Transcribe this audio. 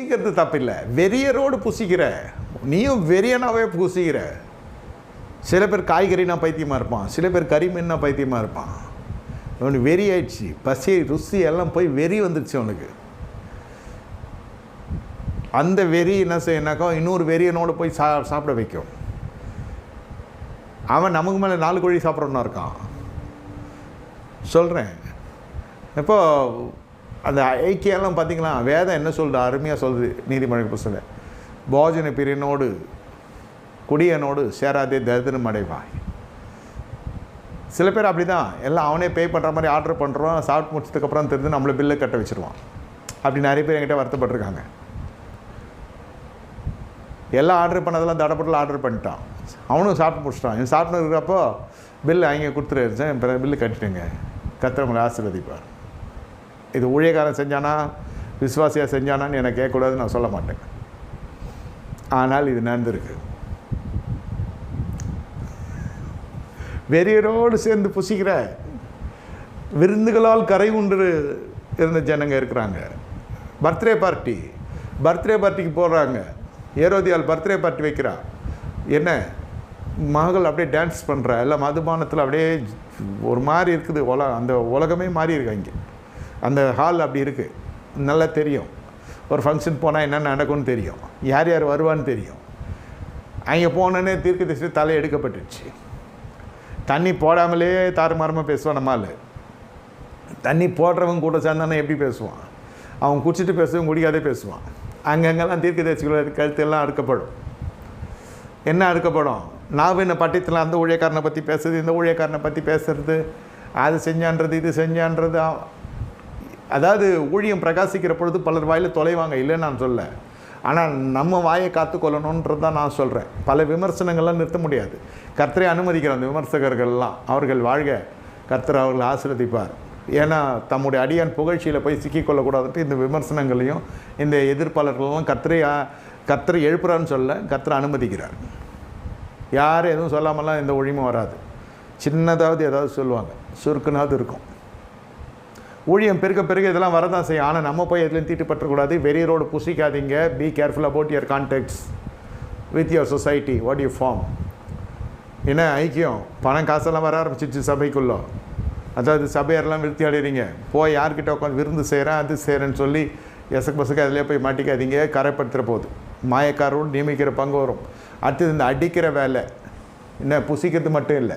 புசிக்கிறது தப்பில்லை. வெறியரோடு புசிக்கிற நீயும் வெறியனாவே புசிக்கிற. சில பேர் காய்கறினா பைத்தியமாக இருப்பான். சில பேர் கறிமீன்னா பைத்தியமாக இருப்பான். அவனுக்கு வெறி ஆயிடுச்சு. பசி ருசி எல்லாம் போய் வெறி வந்துடுச்சு அவனுக்கு. அந்த வெறி என்ன செய்யனாக்கா இன்னொரு வெறியனோடு போய் சா சாப்பிட வைக்கும். அவன் நமக்கு மேலே நாலு கோழி சாப்பிட்றோன்னா இருக்கான். சொல்கிறேன் இப்போ அந்த ஐக்கியெல்லாம் பார்த்தீங்களா? வேதம் என்ன சொல்லுது? அருமையாக சொல்லுது நீதிமன்ற புஸ்தகம் போஜன பிரியனோடு குடியனோடு சேராதே தரித்திரம் அடைவாய். சில பேர் அப்படி தான் எல்லாம் அவனே பே பண்ணுற மாதிரி ஆர்டர் பண்ணுறோம் சாப்பிட்டு முடிச்சதுக்கப்புறம் தெரிஞ்சு நம்மளை பில்லை கட்ட வச்சுருவான். அப்படி நிறைய பேர் என்கிட்ட வருத்தப்பட்டிருக்காங்க. எல்லாம் ஆர்டர் பண்ணதெல்லாம் தடப்பட்டில் ஆர்டர் பண்ணிட்டான். அவனும் சாப்பிட்டு முடிச்சிட்டான். இவன் சாப்பிட்டு இருக்கிறப்போ பில்லு அங்கே கொடுத்துருச்சேன் பில்லு கட்டிட்டுங்க. கத்துறவங்களை ஆசீர்வதிப்பார். இது ஊழியக்காரன் செஞ்சானா விஸ்வாசியாக செஞ்சானான்னு எனக்கு கேட்கக்கூடாதுன்னு நான் சொல்ல மாட்டேன். ஆனால் இது நடந்திருக்கு. வெறியரோடு சேர்ந்து புசிக்கிற விருந்துகளால் கரை உண்டு இருந்த ஜனங்க இருக்கிறாங்க. பர்த்டே பார்ட்டி பர்த்டே பார்ட்டிக்கு போடுறாங்க ஏரோதியால் பர்த்டே பார்ட்டி வைக்கிறா. என்ன? மகள் அப்படியே டான்ஸ் பண்ணுறா எல்லாம் மதுபானத்தில் அப்படியே ஒரு மாதிரி இருக்குது. உல அந்த உலகமே மாறி இருக்கு இங்கே. அந்த ஹால் அப்படி இருக்குது நல்லா தெரியும். ஒரு ஃபங்க்ஷன் போனால் என்ன நடக்கும்னு தெரியும். யார் யார் வருவான்னு தெரியும். அங்கே போனோன்னே தீர்க்க திசை தலை எடுக்கப்பட்டுச்சு தண்ணி போடாமலே தாறுமாறமாக பேசுவான் நம்மால் தண்ணி போடுறவன் கூட சேர்ந்தானே எப்படி பேசுவான்? அவன் குடிச்சிட்டு பேசுவன் குடிக்காதே பேசுவான். அங்கங்கெல்லாம் தீர்க்க தரிசிகளோட கழுத்தெல்லாம் அறுக்கப்படும். என்ன அறுக்கப்படும்? நான் என்ன பட்டத்தில் அந்த ஊழியக்காரனை பற்றி பேசுறது இந்த ஊழியக்காரனை பற்றி பேசுறது அது செஞ்சான்றது இது செஞ்சான்றது அதாவது ஊழியம் பிரகாசிக்கிற பொழுது பலர் வாயில் தொலைவாங்க இல்லைன்னு நான் சொல்ல. ஆனால் நம்ம வாயை காத்துக்கொள்ளணுன்றது தான் நான் சொல்கிறேன் பல விமர்சனங்கள்லாம் நிறுத்த முடியாது. கர்த்தரை அனுமதிக்கிற அந்த விமர்சகர்கள்லாம் அவர்கள் வாழ்க. கர்த்தர் அவர்கள் ஆசிரதிப்பார் ஏன்னா தம்முடைய அடியான் புகழ்ச்சியில் போய் சிக்கிக்கொள்ளக்கூடாதுன்ட்டு இந்த விமர்சனங்களையும் இந்த எதிர்ப்பாளர்களெல்லாம் கர்த்தரை ஆ- கர்த்தரை எழுப்புறான்னு சொல்ல கர்த்தரை அனுமதிக்கிறார். யார் எதுவும் சொல்லாமலாம் எந்த ஒழியும் வராது. சின்னதாவது ஏதாவது சொல்லுவாங்க. சுருக்குனாவது இருக்கும். ஊழியம் பெருக்க பெருக இதெல்லாம் வரதான் செய்யும். ஆனால் நம்ம போய் எதுலையும் தீட்டுப்பற்றக்கூடாது வெறியரோடு புசிக்காதீங்க. Be careful about your contacts with your society what you form என்ன ஐக்கியம்? பணம் காசெல்லாம் வர ஆரம்பிச்சிச்சு சபைக்குள்ளே. அதாவது சபையாரெல்லாம் விருத்தி அடைகிறீங்க போய் யார்கிட்ட உட்காந்து விருந்து செய்கிறேன் அது செய்கிறேன்னு சொல்லி எசக்கு பசக்கு அதிலே போய் மாட்டிக்காதீங்க. கரைப்படுத்துகிற போது. மாயக்காரோடு நியமிக்கிற பங்கு வரும். அடுத்தது இந்த அடிக்கிற வேலை. என்ன புசிக்கிறது மட்டும் இல்லை.